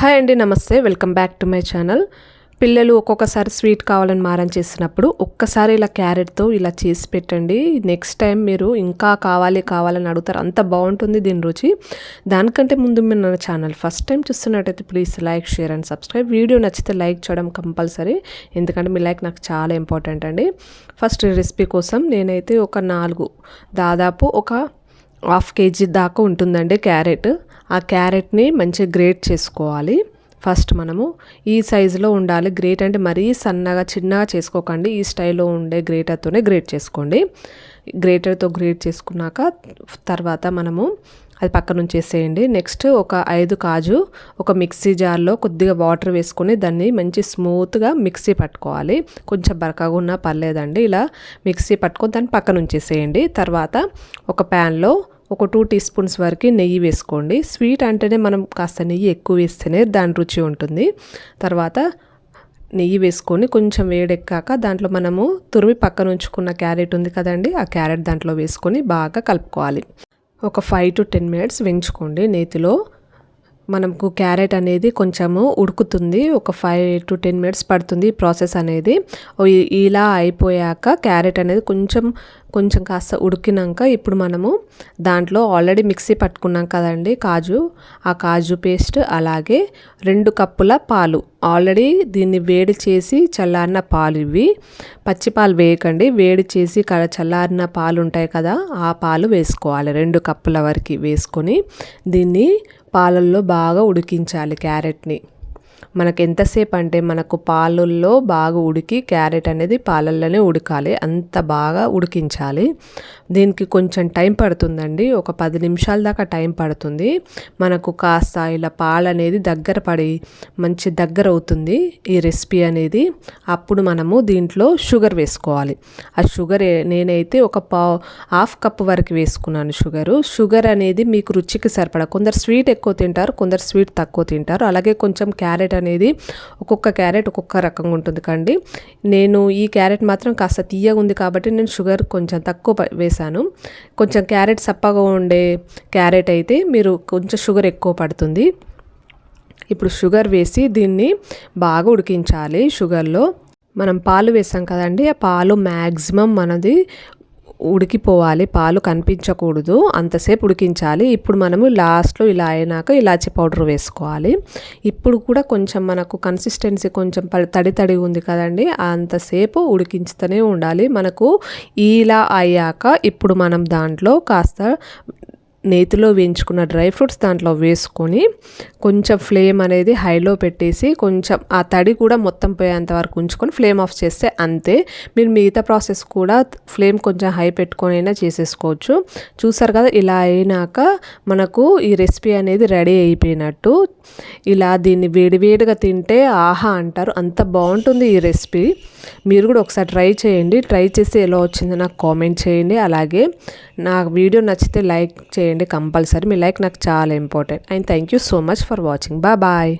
Hi అండి నమస్తే. Welcome back to my channel. పిల్లలు ఒక్కొక్కసారి స్వీట్ కావాలని మారం చేసినప్పుడు ఒక్కసారి ఇలా క్యారెట్తో ఇలా చేసి పెట్టండి. నెక్స్ట్ టైం మీరు ఇంకా కావాలి కావాలని అడుగుతారు. అంత బాగుంటుంది దీని రుచి. దానికంటే ముందు మీరు నా ఛానల్ ఫస్ట్ టైం చూస్తున్నట్టయితే please like share and subscribe. Video నచ్చితే లైక్ చేయడం కంపల్సరీ. ఎందుకంటే మీ లైక్ నాకు చాలా ఇంపార్టెంట్ అండి. ఫస్ట్ రెసిపీ కోసం నేనైతే ఒక నాలుగు దాదాపు ఒక హాఫ్ కేజీ దాకా ఉంటుందండి క్యారెట్. ఆ క్యారెట్ని మంచిగా గ్రేట్ చేసుకోవాలి. ఫస్ట్ మనము ఈ సైజులో ఉండాలి. గ్రేట్ అంటే మరీ సన్నగా చిన్నగా చేసుకోకండి. ఈ స్టైల్లో ఉండే గ్రేటర్తోనే గ్రేట్ చేసుకోండి. గ్రేటర్తో గ్రేట్ చేసుకున్నాక తర్వాత మనము అది పక్కన ఉంచేసేయండి. నెక్స్ట్ ఒక ఐదు కాజు ఒక మిక్సీ జార్లో కొద్దిగా వాటర్ వేసుకొని దాన్ని మంచి స్మూత్గా మిక్సీ పట్టుకోవాలి. కొంచెం బరకగా ఉన్నా పర్లేదండి. ఇలా మిక్సీ పట్టుకొని దాన్ని పక్కన ఉంచేసేయండి. తర్వాత ఒక ప్యాన్లో ఒక టూ టీ స్పూన్స్ వరకు నెయ్యి వేసుకోండి. స్వీట్ అంటేనే మనం కాస్త నెయ్యి ఎక్కువ వేస్తేనే దాని రుచి ఉంటుంది. తర్వాత నెయ్యి వేసుకొని కొంచెం వేడెక్కాక దాంట్లో మనము తురిమి పక్కన ఉంచుకున్న క్యారెట్ ఉంది కదండి ఆ క్యారెట్ దాంట్లో వేసుకొని బాగా కలుపుకోవాలి. ఒక ఫైవ్ టు టెన్ మినిట్స్ వేయించుకోండి. నేతిలో మనకు క్యారెట్ అనేది కొంచెము ఉడుకుతుంది. ఒక ఫైవ్ టు టెన్ మినిట్స్ పడుతుంది ప్రాసెస్ అనేది. ఇలా అయిపోయాక క్యారెట్ అనేది కొంచెం కొంచెం కాస్త ఉడికినాక ఇప్పుడు మనము దాంట్లో ఆల్రెడీ మిక్సీ పట్టుకున్నాం కదండి కాజు. ఆ కాజు పేస్ట్ అలాగే రెండు కప్పుల పాలు. ఆల్రెడీ దీన్ని వేడి చేసి చల్లారిన పాలు ఇవి. పచ్చి పాలు వేయకండి. వేడి చేసి చల్లారిన పాలు ఉంటాయి కదా ఆ పాలు వేసుకోవాలి. రెండు కప్పుల వరకు వేసుకొని దీన్ని పాలల్లో బాగా ఉడికించాలి క్యారెట్ని. మనకు ఎంతసేపు అంటే మనకు పాలల్లో బాగా ఉడికి క్యారెట్ అనేది పాలల్లోనే ఉడకాలి. అంత బాగా ఉడికించాలి. దీనికి కొంచెం టైం పడుతుందండి. ఒక పది నిమిషాల దాకా టైం పడుతుంది. మనకు కాస్త ఇలా పాలు అనేది దగ్గర పడి మంచి దగ్గర అవుతుంది ఈ రెసిపీ అనేది. అప్పుడు మనము దీంట్లో షుగర్ వేసుకోవాలి. ఆ షుగర్ నేనైతే ఒక పా హాఫ్ కప్ వరకు వేసుకున్నాను షుగరు. షుగర్ అనేది మీకు రుచికి సరిపడా. కొందరు స్వీట్ ఎక్కువ తింటారు కొందరు స్వీట్ తక్కువ తింటారు. అలాగే కొంచెం క్యారెట్ అనేది ఒక్కొక్క క్యారెట్ ఒక్కొక్క రకంగా ఉంటుంది కండి. నేను ఈ క్యారెట్ మాత్రం కాస్త తీయగా ఉంది కాబట్టి నేను షుగర్ కొంచెం తక్కువ వేసాను కొంచెం క్యారెట్ సప్పగా ఉండే క్యారెట్ అయితే మీరు కొంచెం షుగర్ ఎక్కువ పడుతుంది. ఇప్పుడు షుగర్ వేసి దీన్ని బాగా ఉడికించాలి షుగర్లో. మనం పాలు వేసాం కదండి ఆ పాలు మ్యాక్సిమం మనది ఉడికిపోవాలి పాలు కనిపించకూడదు అంతసేపు ఉడికించాలి. ఇప్పుడు మనము లాస్ట్లో ఇలా అయినాక ఇలాచి పౌడర్ వేసుకోవాలి. ఇప్పుడు కూడా కొంచెం మనకు కన్సిస్టెన్సీ కొంచెం తడి తడి ఉంది కదండి అంతసేపు ఉడికించుతూనే ఉండాలి. మనకు ఇలా అయ్యాక ఇప్పుడు మనం దాంట్లో కాస్త నేతిలో వేయించుకున్న డ్రై ఫ్రూట్స్ దాంట్లో వేసుకొని కొంచెం ఫ్లేమ్ అనేది హైలో పెట్టేసి కొంచెం ఆ తడి కూడా మొత్తం పోయేంత వరకు ఉంచుకొని ఫ్లేమ్ ఆఫ్ చేస్తే అంతే. మీరు మిగతా ప్రాసెస్ కూడా ఫ్లేమ్ కొంచెం హై పెట్టుకొని అయినా చేసేసుకోవచ్చు. చూసారు కదా ఇలా అయినాక మనకు ఈ రెసిపీ అనేది రెడీ అయిపోయినట్టు. ఇలా దీన్ని వేడివేడిగా తింటే ఆహా అంటారు. అంత బాగుంటుంది ఈ రెసిపీ. మీరు కూడా ఒకసారి ట్రై చేయండి. ట్రై చేసి ఎలా వచ్చిందో నాకు కామెంట్ చేయండి. అలాగే నా వీడియో నచ్చితే లైక్ చేయండి కంపల్సరీ. మీ లైక్ నాకు చాలా important. And thank you so much for watching. Bye bye.